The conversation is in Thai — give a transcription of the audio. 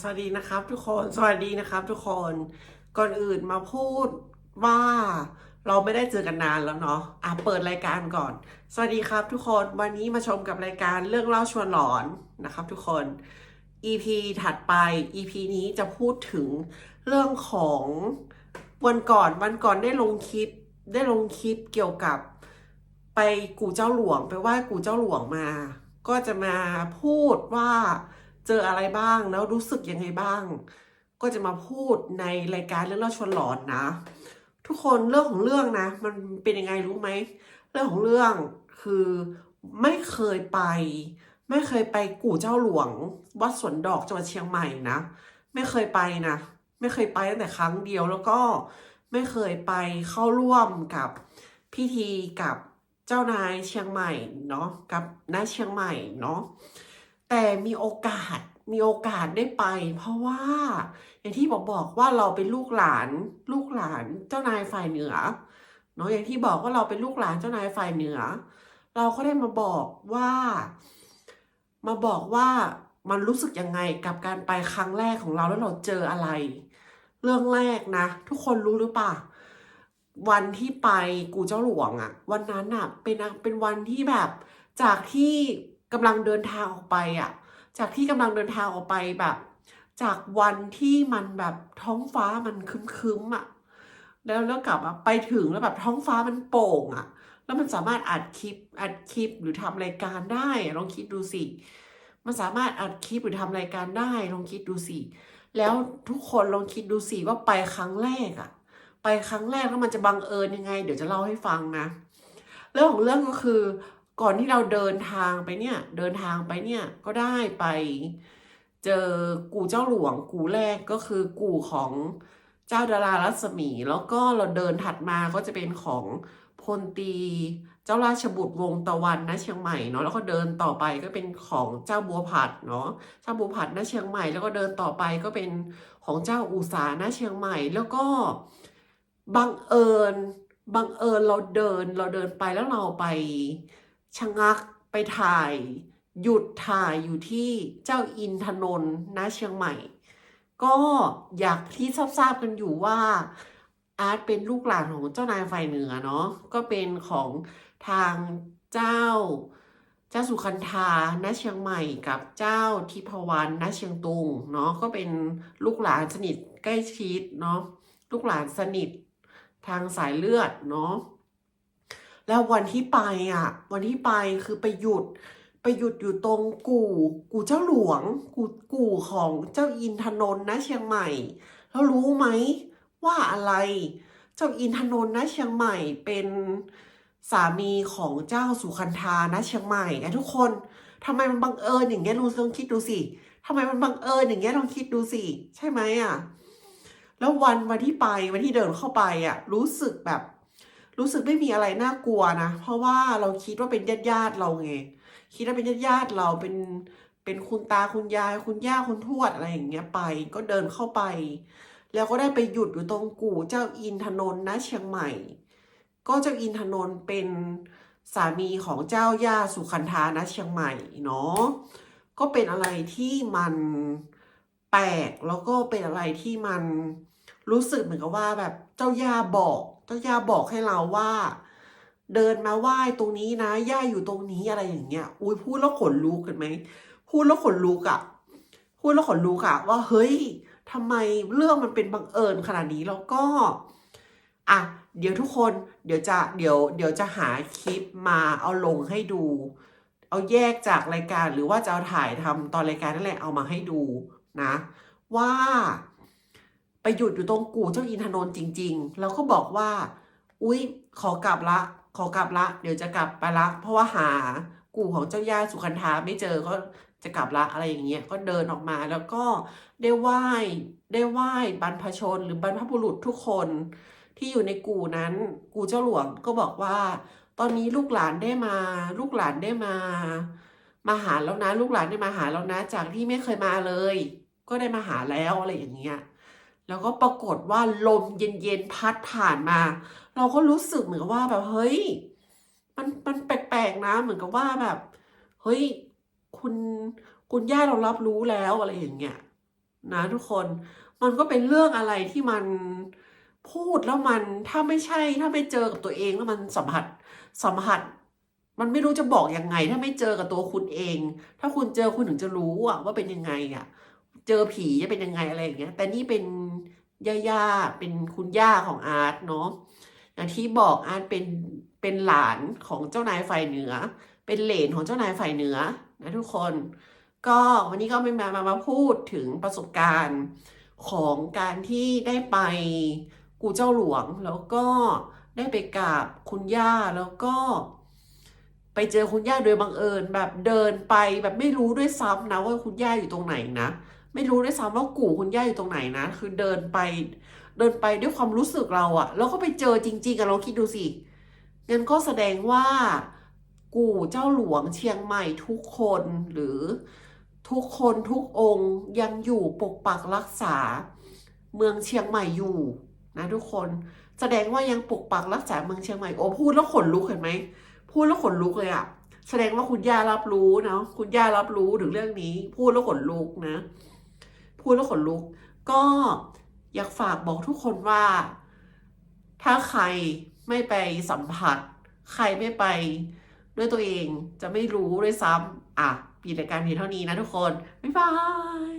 สวัสดีนะครับ ทุกคน สวัสดีนะครับ ทุกคน ก่อนอื่นมาพูดว่าเราไม่ได้เจอกันนานแล้วเนาะ อะเปิดรายการก่อน สวัสดีครับ ทุกคน วันนี้มาชมกับรายการเรื่องเล่าชวนหลอนนะครับ ทุกคน EP ถัดไป EP นี้จะพูดถึงเรื่องของวันก่อนวันก่อนได้ลงคลิป ได้ลงคลิปเกี่ยวกับไปกู่เจ้าหลวงไปไหว้กู่เจ้าหลวงมา ก็จะมาพูดว่า เจออะไรบ้างแล้วรู้สึกยังไงบ้าง ก็จะมาพูดในรายการเรื่องเล่าชวนหลอนนะ ทุกคนเรื่องของเรื่องนะ มันเป็นยังไงรู้ไหมเรื่องของเรื่องคือไม่เคยไป ไม่เคยไปกู่เจ้าหลวง วัดสวนดอกจังหวัดเชียงใหม่นะไม่เคยไปนะไม่เคยไปตั้งแต่ครั้งเดียวแล้วก็ไม่เคยไปเข้าร่วมกับพิธีกับเจ้านายเชียงใหม่เนาะกับน้าเชียงใหม่เนาะ แต่มีโอกาสมีโอกาสได้ไป เพราะว่า อย่างที่บอกบอกว่าเราเป็นลูกหลานลูกหลานเจ้านายฝ่ายเหนือเนาะอย่างที่บอกว่าเราเป็นลูกหลานเจ้านายฝ่ายเหนือ เราก็ได้มาบอกว่า มาบอกว่ามันรู้สึกยังไงกับการไปครั้งแรกของเราแล้วเราเจออะไร เรื่องแรกนะ ทุกคนรู้หรือเปล่าวันที่ไปกูเจ้าหลวงอะวันนั้นอะเป็นเป็นวันที่แบบจากที่ กำลังเดินทางออกไปอะจากที่กำลังเดินทางออกไปแบบ จากวันที่มันแบบท้องฟ้ามันคึ้มๆอะแล้วแล้วกลับอะไปถึงแล้วแบบท้องฟ้ามันโป่งอะแล้วมันสามารถอัดคลิปอัดคลิปหรือทำรายการได้ลองคิดดูสิ มันสามารถอัดคลิปหรือทำรายการได้ลองคิดดูสิแล้วทุกคนลองคิดดูสิว่าไปครั้งแรกอะไปครั้งแรกแล้วมันจะบังเอิญยังไง เดี๋ยวจะเล่าให้ฟังนะ เรื่องของเรื่องก็คือ ก่อนที่เราเดินทางไปเนี่ย เดินทางไปเนี่ยก็ได้ไปเจอกูเจ้าหลวงกูแรกก็คือกูของเจ้าดารารัศมี แล้วก็เราเดินถัดมาก็จะเป็นของพลตีเจ้าราชบุตรวงตะวันนะเชียงใหม่เนาะแล้วก็เดินต่อไปก็เป็นของเจ้าบัวผัดเนาะเจ้าบัวผัดนะเชียงใหม่ แล้วก็เดินต่อไปก็เป็นของเจ้าอุสานะเชียงใหม่ แล้วก็บังเอิญบังเอิญเราเดินเราเดินไปแล้วเราไป ชะงักไปถ่าย หยุดถ่ายอยู่ที่เจ้าอินทนนท์ณเชียงใหม่ ก็อยากที่ทราบๆกันอยู่ว่าอาร์ตเป็นลูกหลานของเจ้านายฝ่ายเหนือเนาะก็เป็นของทางเจ้า เจ้าสุขันธาณเชียงใหม่กับเจ้าทิพวรรณณเชียงตุงเนาะก็เป็นลูกหลานสนิทใกล้ชิดเนาะลูกหลานสนิททางสายเลือดเนาะ แล้ววันที่ไปอะ วันที่ไปคือไปหยุด ไปหยุดอยู่ตรงกู่ กู่เจ้าหลวง กู่กู่ของเจ้าอินทนนท์ณเชียงใหม่ แล้วรู้ไหมว่าอะไร เจ้าอินทนนท์ณเชียงใหม่เป็นสามีของเจ้าสุขันธาณเชียงใหม่ไงทุกคนทำไมมันบังเอิญอย่างเงี้ยลองลองคิดดูสิทำไมมันบังเอิญอย่างเงี้ยลองคิดดูสิใช่ไหมอะแล้ววันวันที่ไปวันที่เดินเข้าไปอะ รู้สึกแบบ รู้สึกไม่มีอะไรน่ากลัวนะ เพราะว่าเราคิดว่าเป็นญาติญาติเราไงคิดว่าเป็นญาติญาติเราเป็นเป็นคุณตาคุณยายคุณย่าคุณทวดอะไรอย่างเงี้ยไป ก็เดินเข้าไป แล้วก็ได้ไปหยุดอยู่ตรงกู่เจ้าอินทนนท์ณเชียงใหม่ ก็เจ้าอินทนนท์เป็นสามีของเจ้าย่าสุขันธาณเชียงใหม่เนาะก็เป็นอะไรที่มันแปลกแล้วก็เป็นอะไรที่มัน รู้สึกเหมือนกับว่าแบบเจ้าย่าบอก เจ้าย่าบอกให้เราว่า เดินมาไหว้ตรงนี้นะย่าอยู่ตรงนี้อะไรอย่างเงี้ยอุ้ยพูดแล้วขนลุกกันไหมพูดแล้วขนลุกอะพูดแล้วขนลุกอะว่าเฮ้ยทำไมเรื่องมันเป็นบังเอิญขนาดนี้แล้วก็อะเดี๋ยวทุกคนเดี๋ยวจะเดี๋ยวเดี๋ยวจะหาคลิปมาเอาลงให้ดู เอาแยกจากรายการหรือว่าจะเอาถ่ายทำตอนรายการนั่นแหละเอามาให้ดูนะ ว่า ไปหยุดอยู่ตรงกู่เจ้าอินทนนท์จริง ๆ แล้วก็บอกว่า อุ๊ยขอกลับละ ขอกลับละ เดี๋ยวจะกลับไปละ เพราะว่าหากู่ของเจ้าย่าสุขันธาไม่เจอก็จะกลับละอะไรอย่างเงี้ยก็เดินออกมาแล้วก็ได้ไหว้ได้ไหว้บรรพชนหรือบรรพบุรุษทุกคนที่อยู่ในกู่นั้น กู่เจ้าหลวงก็บอกว่า ตอนนี้ลูกหลานได้มา ลูกหลานได้มา มาหาแล้วนะ ลูกหลานได้มาหาแล้วนะ จากที่ไม่เคยมาเลย ก็ได้มาหาแล้วอะไรอย่างเงี้ย แล้วก็ปรากฏว่าลมเย็นๆพัดผ่านมา เราก็รู้สึกเหมือนกับว่าแบบเฮ้ย มันมันแปลกๆนะ เหมือนกับว่าแบบ เฮ้ย คุณคุณย่าเรารับรู้แล้วอะไรอย่างเงี้ยนะทุกคนมันก็เป็นเรื่องอะไรที่มันพูดแล้วมันถ้าไม่ใช่ถ้าไม่เจอกับตัวเองแล้วมันสัมผัสสัมผัส มันไม่รู้จะบอกยังไง ถ้าไม่เจอกับตัวคุณเอง ถ้าคุณเจอคุณถึงจะรู้อะว่าเป็นยังไงอะ เจอผีจะเป็นยังไงอะไรอย่างเงี้ย แต่นี่เป็นย่าๆเป็นคุณย่าของอาร์ตเนาะอย่างที่บอกอาร์ตเป็นเป็นหลานของเจ้านายฝ่ายเหนือ เป็นเหลนของเจ้านายฝ่ายเหนือนะทุกคน ก็วันนี้ก็ไม่มามามาพูดถึงประสบการณ์ของการที่ได้ไปกูเจ้าหลวงแล้วก็ได้ไปกราบคุณย่าแล้วก็ไปเจอคุณย่าโดยบังเอิญแบบเดินไปแบบไม่รู้ด้วยซ้ำนะว่าคุณย่าอยู่ตรงไหนนะ ไม่รู้ด้วยซ้ำว่ากู่คุณย่าอยู่ตรงไหนนะ คือเดินไป เดินไปด้วยความรู้สึกเราอะแล้วก็ไปเจอจริงๆอะเราคิดดูสิงั้นก็แสดงว่า กู่เจ้าหลวงเชียงใหม่ทุกคนหรือทุกคนทุกองค์ยังอยู่ปกปักรักษา เมืองเชียงใหม่อยู่นะทุกคนแสดงว่ายังปกปักรักษาเมืองเชียงใหม่โอ้พูดแล้วขนลุกเห็นไหมพูดแล้วขนลุกเลยอะแสดงว่าคุณย่ารับรู้เนาะคุณย่ารับรู้ถึงเรื่องนี้ พูดแล้วขนลุกนะ พูดแล้วขนลุก ก็อยากฝากบอกทุกคนว่า ถ้าใครไม่ไปสัมผัส ใครไม่ไปด้วยตัวเองจะไม่รู้ด้วยซ้ำอะปีรายการเพียงเท่านี้นะทุกคน บ๊ายบาย